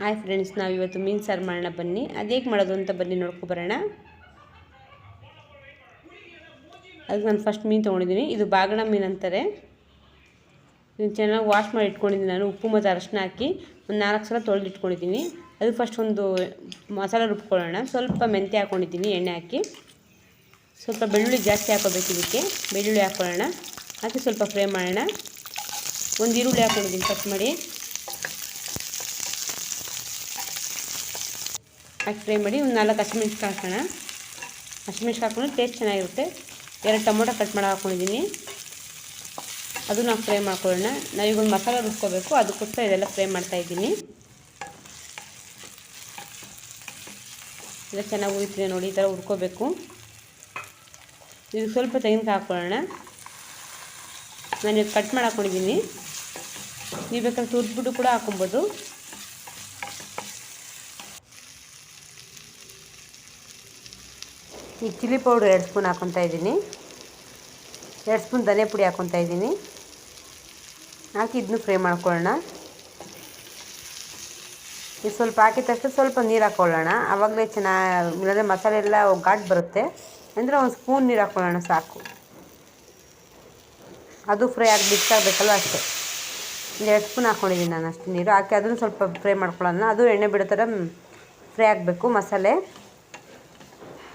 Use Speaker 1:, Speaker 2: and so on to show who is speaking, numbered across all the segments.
Speaker 1: Hi friends, ನಾವು ಇವತ್ತು ಮೀನು ಸಾರು ಮಾಡೋಣ ಬನ್ನಿ. ಅದೇಗೆ ಮಾಡೋದು ಅಂತ ಬನ್ನಿ ನೋಡ್ಕೊ ಬರೋಣ. ಅದಕ್ಕೆ ನಾನು ಫಸ್ಟ್ ಮೀನು ತೊಗೊಂಡಿದ್ದೀನಿ. ಇದು ಬಾಗಣ ಮೀನು ಅಂತಾರೆ. ಇದನ್ನು ಚೆನ್ನಾಗಿ ವಾಶ್ ಮಾಡಿ ಇಟ್ಕೊಂಡಿದ್ದೀನಿ ನಾನು. ಉಪ್ಪು ಮತ್ತು ಅರಶಿನ ಹಾಕಿ ಒಂದು ನಾಲ್ಕು ಸಲ ತೊಳೆದು ಇಟ್ಕೊಂಡಿದ್ದೀನಿ ಅದು ಫಸ್ಟ್ ಒಂದು ಮಸಾಲೆ ರುಬ್ಕೊಳ್ಳೋಣ. ಸ್ವಲ್ಪ ಮೆಂತ್ಯ ಹಾಕ್ಕೊಂಡಿದ್ದೀನಿ ಎಣ್ಣೆ ಹಾಕಿ. ಸ್ವಲ್ಪ ಬೆಳ್ಳುಳ್ಳಿ ಜಾಸ್ತಿ ಹಾಕೋಬೇಕು ಇದಕ್ಕೆ. ಬೆಳ್ಳುಳ್ಳಿ ಹಾಕ್ಕೊಳ್ಳೋಣ ಹಾಕಿ ಸ್ವಲ್ಪ ಫ್ರೈ ಮಾಡೋಣ. ಒಂದು ಈರುಳ್ಳಿ ಹಾಕ್ಕೊಂಡಿದ್ದೀನಿ ಕಟ್ ಮಾಡಿ. ಹಾಕಿ ಫ್ರೈ ಮಾಡಿ ಒಂದು ನಾಲ್ಕು ಹಸಿಮೆಣ್ಸಿಕಾಯಿ ಹಾಕೋಣ. ಹಸಿಮೆಣ್ಸಿಕಾಯಿ ಹಾಕೊಂಡ್ರೆ ಟೇಸ್ಟ್ ಚೆನ್ನಾಗಿರುತ್ತೆ. ಎರಡು ಟೊಮೊಟೊ ಕಟ್ ಮಾಡಿ ಹಾಕೊಂಡಿದ್ದೀನಿ. ಅದು ನಾವು ಫ್ರೈ ಮಾಡ್ಕೊಳ್ಳೋಣ. ನಾವೀಗ ಒಂದು ಮಸಾಲೆ ರುಬ್ಕೋಬೇಕು. ಅದಕ್ಕೋಸ್ಕರ ಇದೆಲ್ಲ ಫ್ರೈ ಮಾಡ್ತಾಯಿದ್ದೀನಿ ಎಲ್ಲ ಚೆನ್ನಾಗಿ ಉಳಿತಿದೆ ನೋಡಿ, ಈ ಥರ ಹುರ್ಕೋಬೇಕು. ಇದು ಸ್ವಲ್ಪ ತೆಂಗಿನಕಾಯಿ ಹಾಕ್ಕೊಳ್ಳೋಣ ನಾನು ಕಟ್ ಮಾಡಿ ಹಾಕ್ಕೊಂಡಿದ್ದೀನಿ ನೀವು ಬೇಕಾದ್ರೆ ತುರಿದ್ಬಿಟ್ಟು ಕೂಡ ಹಾಕೊಬೋದು. ಈ ಚಿಲ್ಲಿ ಪೌಡ್ರ್ ಎರಡು ಸ್ಪೂನ್ ಹಾಕ್ಕೊತಾ ಇದ್ದೀನಿ. ಎರಡು ಸ್ಪೂನ್ ಧನೆ ಪುಡಿ ಹಾಕ್ಕೊತಾ ಇದ್ದೀನಿ. ಹಾಕಿ ಇದನ್ನು ಫ್ರೈ ಮಾಡ್ಕೊಳ್ಳೋಣ. ಇದು ಸ್ವಲ್ಪ ಹಾಕಿದ ತಕ್ಷಣ ಸ್ವಲ್ಪ ನೀರು ಹಾಕ್ಕೊಳ್ಳೋಣ ಆವಾಗಲೇ ಚೆನ್ನಾಗಿ ಇಲ್ಲಾಂದರೆ ಮಸಾಲೆ ಎಲ್ಲ ಘಾಟ್ ಬರುತ್ತೆ. ಅಂದರೆ ಒಂದು ಸ್ಪೂನ್ ನೀರು ಹಾಕ್ಕೊಳ್ಳೋಣ ಸಾಕು. ಅದು ಫ್ರೈ ಆಗಿ ಮಿಕ್ಸ್ ಆಗಬೇಕಲ್ಲ ಅಷ್ಟೇ. ಎರಡು ಸ್ಪೂನ್ ಹಾಕ್ಕೊಂಡಿದ್ದೀನಿ ನಾನು ಅಷ್ಟು ನೀರು. ಹಾಕಿ ಅದನ್ನು ಸ್ವಲ್ಪ ಫ್ರೈ ಮಾಡ್ಕೊಳ್ಳೋಣ. ಅದು ಎಣ್ಣೆ ಬಿಡೋ ಥರ ಫ್ರೈ ಆಗಬೇಕು ಮಸಾಲೆ.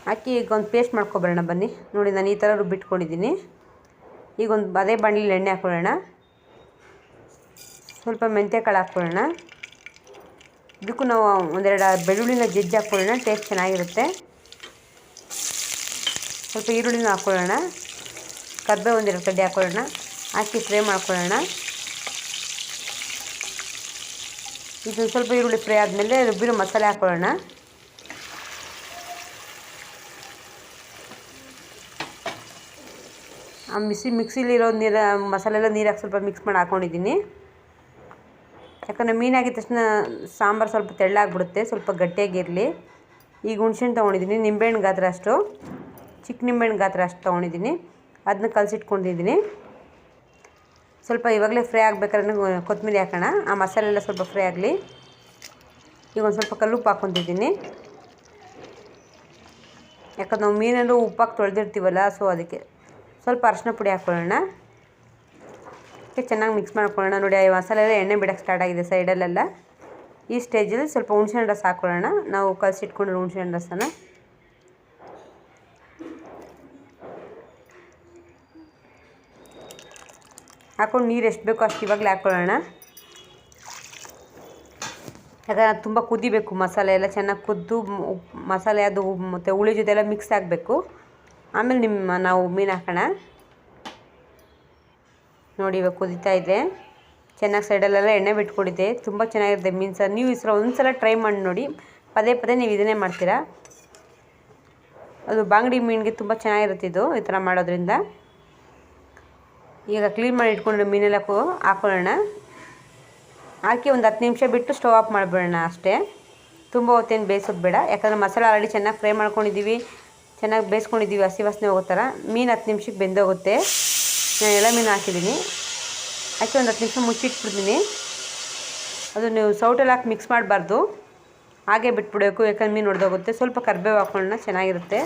Speaker 1: ಹಾಕಿ ಈಗ ಒಂದು ಪೇಸ್ಟ್ ಮಾಡ್ಕೊಬರೋಣ ಬನ್ನಿ. ನೋಡಿ, ನಾನು ಈ ಥರ ರುಬ್ಬಿಟ್ಕೊಂಡಿದ್ದೀನಿ. ಈಗ ಒಂದು ಅದೇ ಬಾಣಲಿಲಿ ಎಣ್ಣೆ ಹಾಕ್ಕೊಳ್ಳೋಣ. ಸ್ವಲ್ಪ ಮೆಂತ್ಯ ಕಾಳು ಹಾಕ್ಕೊಳ್ಳೋಣ. ಇದಕ್ಕೂ ನಾವು ಒಂದೆರಡು ಬೆಳ್ಳುಳ್ಳಿನ ಜಜ್ಜಿ ಹಾಕ್ಕೊಳ್ಳೋಣ, ಟೇಸ್ಟ್ ಚೆನ್ನಾಗಿರುತ್ತೆ. ಸ್ವಲ್ಪ ಈರುಳ್ಳಿನೂ ಹಾಕ್ಕೊಳ್ಳೋಣ. ಕಬ್ಬೆ ಒಂದೆರಡು ಕಡ್ಡಿ ಹಾಕ್ಕೊಳ್ಳೋಣ. ಹಾಕಿ ಫ್ರೈ ಮಾಡ್ಕೊಳ್ಳೋಣ. ಇದು ಸ್ವಲ್ಪ ಈರುಳ್ಳಿ ಫ್ರೈ ಆದಮೇಲೆ ರುಬ್ಬಿರೋ ಮಸಾಲೆ ಹಾಕ್ಕೊಳ್ಳೋಣ. ಮಿಸಿ ಮಿಕ್ಸಿಲಿರೋ ನೀರು ಮಸಾಲೆ ಎಲ್ಲ ನೀರಾಗಿ ಸ್ವಲ್ಪ ಮಿಕ್ಸ್ ಮಾಡಿ ಹಾಕ್ಕೊಂಡಿದ್ದೀನಿ ಯಾಕಂದರೆ ಮೀನಾಗಿದ್ದ ತಕ್ಷಣ ಸಾಂಬಾರು ಸ್ವಲ್ಪ ತೆಳ್ಳಾಗ್ಬಿಡುತ್ತೆ, ಸ್ವಲ್ಪ ಗಟ್ಟಿಯಾಗಿರಲಿ ಈಗ ಹುಣ್ಸೆಹಣ್ಣು ತೊಗೊಂಡಿದ್ದೀನಿ ನಿಂಬೆಹಣ್ಣು ಗಾತ್ರ ಅಷ್ಟು. ಚಿಕ್ಕ ನಿಂಬೆಹಣ್ಣು ಗಾತ್ರ ಅಷ್ಟು ತೊಗೊಂಡಿದ್ದೀನಿ ಅದನ್ನ ಕಲಸಿಟ್ಕೊಂಡಿದ್ದೀನಿ ಸ್ವಲ್ಪ ಇವಾಗಲೇ ಫ್ರೈ ಆಗಬೇಕಾದ್ರೆ ಕೊತ್ತಂಬರಿ ಹಾಕೋಣ. ಆ ಮಸಾಲೆ ಎಲ್ಲ ಸ್ವಲ್ಪ ಫ್ರೈ ಆಗಲಿ. ಈಗ ಒಂದು ಸ್ವಲ್ಪ ಕಲ್ಲುಪ್ಪು ಹಾಕ್ಕೊತಿದ್ದೀನಿ ಯಾಕಂದ್ರೆ ನಾವು ಮೀನಲ್ಲೂ ಉಪ್ಪಾಕಿ ತೊಳೆದಿರ್ತೀವಲ್ಲ, ಸೊ ಅದಕ್ಕೆ ಸ್ವಲ್ಪ ಅರಶಿನ ಪುಡಿ ಹಾಕ್ಕೊಳ್ಳೋಣ ಚೆನ್ನಾಗಿ ಮಿಕ್ಸ್ ಮಾಡ್ಕೊಳ್ಳೋಣ. ನೋಡಿ ಆ ಮಸಾಲೆ ಎಲ್ಲ ಎಣ್ಣೆ ಬಿಡೋಕ್ಕೆ ಸ್ಟಾರ್ಟ್ ಆಗಿದೆ ಸೈಡಲ್ಲೆಲ್ಲ. ಈ ಸ್ಟೇಜಲ್ಲಿ ಸ್ವಲ್ಪ ಹುಣ್ಸೆಹಣ್ಣು ರಸ ಹಾಕ್ಕೊಳ್ಳೋಣ ನಾವು ಕಲಸಿಟ್ಕೊಂಡಿರೋ ಹುಣ್ಸೆಹಣ್ಣು ರಸನ. ಹಾಕೊಂಡು ನೀರು ಎಷ್ಟು ಬೇಕೋ ಅಷ್ಟು ಇವಾಗಲೇ ಹಾಕ್ಕೊಳ್ಳೋಣ ಯಾಕಂದ್ರೆ ತುಂಬ ಕುದಿಬೇಕು ಮಸಾಲೆ ಎಲ್ಲ. ಚೆನ್ನಾಗಿ ಕುದ್ದು ಮಸಾಲೆ ಅದು ಮತ್ತು ಹುಳಿ ಜೊತೆ ಎಲ್ಲ ಮಿಕ್ಸ್ ಆಗಬೇಕು. ಆಮೇಲೆ ನಿಮ್ಮ ನಾವು ಮೀನು ಹಾಕೋಣ. ನೋಡಿ ಇವಾಗ ಕುದೀತಾ ಇದೆ. ಚೆನ್ನಾಗಿ ಸೈಡಲ್ಲೆಲ್ಲ ಎಣ್ಣೆ ಬಿಟ್ಕೊಡಿದೆ. ತುಂಬ ಚೆನ್ನಾಗಿರುತ್ತೆ ಮೀನು ಸಾರು. ನೀವು ಈ ಸಲ ಒಂದು ಸಲ ಟ್ರೈ ಮಾಡಿ ನೋಡಿ. ಪದೇ ಪದೇ ನೀವು ಇದನ್ನೇ ಮಾಡ್ತೀರಾ? ಅದು ಬಾಂಗಡಿ ಮೀನಿಗೆ ತುಂಬ ಚೆನ್ನಾಗಿರುತ್ತೆ ಇದು, ಈ ಥರ ಮಾಡೋದ್ರಿಂದ. ಈಗ ಕ್ಲೀನ್ ಮಾಡಿ ಇಟ್ಕೊಂಡು ಮೀನೆಲ್ಲ ಹಾಕೊಳ್ಳೋಣ. ಹಾಕಿ ಒಂದು ಹತ್ತು ನಿಮಿಷ ಬಿಟ್ಟು ಸ್ಟವ್ ಆಫ್ ಮಾಡಿಬಿಡೋಣ ಅಷ್ಟೇ. ತುಂಬ ಹೊತ್ತೇನು ಬೇಯಿಸೋದು ಬೇಡ. ಯಾಕಂದರೆ ಮಸಾಲೆ ಆಲ್ರೆಡಿ ಚೆನ್ನಾಗಿ ಫ್ರೈ ಮಾಡ್ಕೊಂಡಿದ್ದೀವಿ ಚೆನ್ನಾಗಿ ಬೇಯಿಸ್ಕೊಂಡಿದ್ದೀವಿ, ಹಸಿ ವಾಸನೆ ಹೋಗೋ ಥರ. ಮೀನು ಹತ್ತು ನಿಮಿಷಕ್ಕೆ ಬೆಂದೋಗುತ್ತೆ. ನಾನು ಎಳೆ ಮೀನು ಹಾಕಿದ್ದೀನಿ. ಹಾಕಿ ಒಂದು ಹತ್ತು ನಿಮಿಷ ಮುಚ್ಚಿಟ್ಬಿಡ್ತೀನಿ. ಅದು ನೀವು ಸೌಟಲ್ಲಿ ಹಾಕಿ ಮಿಕ್ಸ್ ಮಾಡಬಾರ್ದು. ಹಾಗೆ ಬಿಟ್ಬಿಡಬೇಕು, ಯಾಕಂದ್ರೆ ಮೀನು ಹೊಡೆದೋಗುತ್ತೆ ಸ್ವಲ್ಪ ಕರ್ಬೇವು ಹಾಕೊಳ್ಳೋಣ, ಚೆನ್ನಾಗಿರುತ್ತೆ.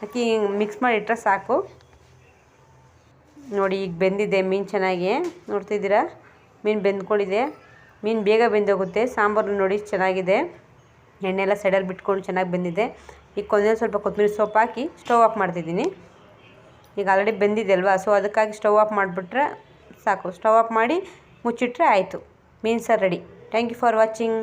Speaker 1: ಹಾಕಿ ಮಿಕ್ಸ್ ಮಾಡಿಟ್ರೆ ಸಾಕು. ನೋಡಿ, ಈಗ ಬೆಂದಿದೆ ಮೀನು ಚೆನ್ನಾಗಿ. ನೋಡ್ತಿದ್ದೀರಾ? ಮೀನು ಬೆಂದ್ಕೊಂಡಿದೆ. ಮೀನು ಬೇಗ ಬೆಂದೋಗುತ್ತೆ. ಸಾಂಬಾರು ನೋಡಿ, ಚೆನ್ನಾಗಿದೆ. ಎಣ್ಣೆ ಎಲ್ಲ ಸೈಡಲ್ಲಿ ಬಿಟ್ಕೊಂಡು ಚೆನ್ನಾಗಿ ಬೆಂದಿದೆ. ಈಗ ಕೊಂದೇ ಸ್ವಲ್ಪ ಕೊತ್ತಂಬರಿ ಸೊಪ್ಪು ಹಾಕಿ ಸ್ಟವ್ ಆಫ್ ಮಾಡ್ತಿದ್ದೀನಿ. ಈಗ ಆಲ್ರೆಡಿ ಬೆಂದಿದೆ ಅಲ್ವಾ? ಸೊ ಅದಕ್ಕಾಗಿ ಸ್ಟವ್ ಆಫ್ ಮಾಡಿಬಿಟ್ರೆ ಸಾಕು. ಸ್ಟವ್ ಆಫ್ ಮಾಡಿ ಮುಚ್ಚಿಟ್ರೆ ಆಯಿತು. Means ready thank you for watching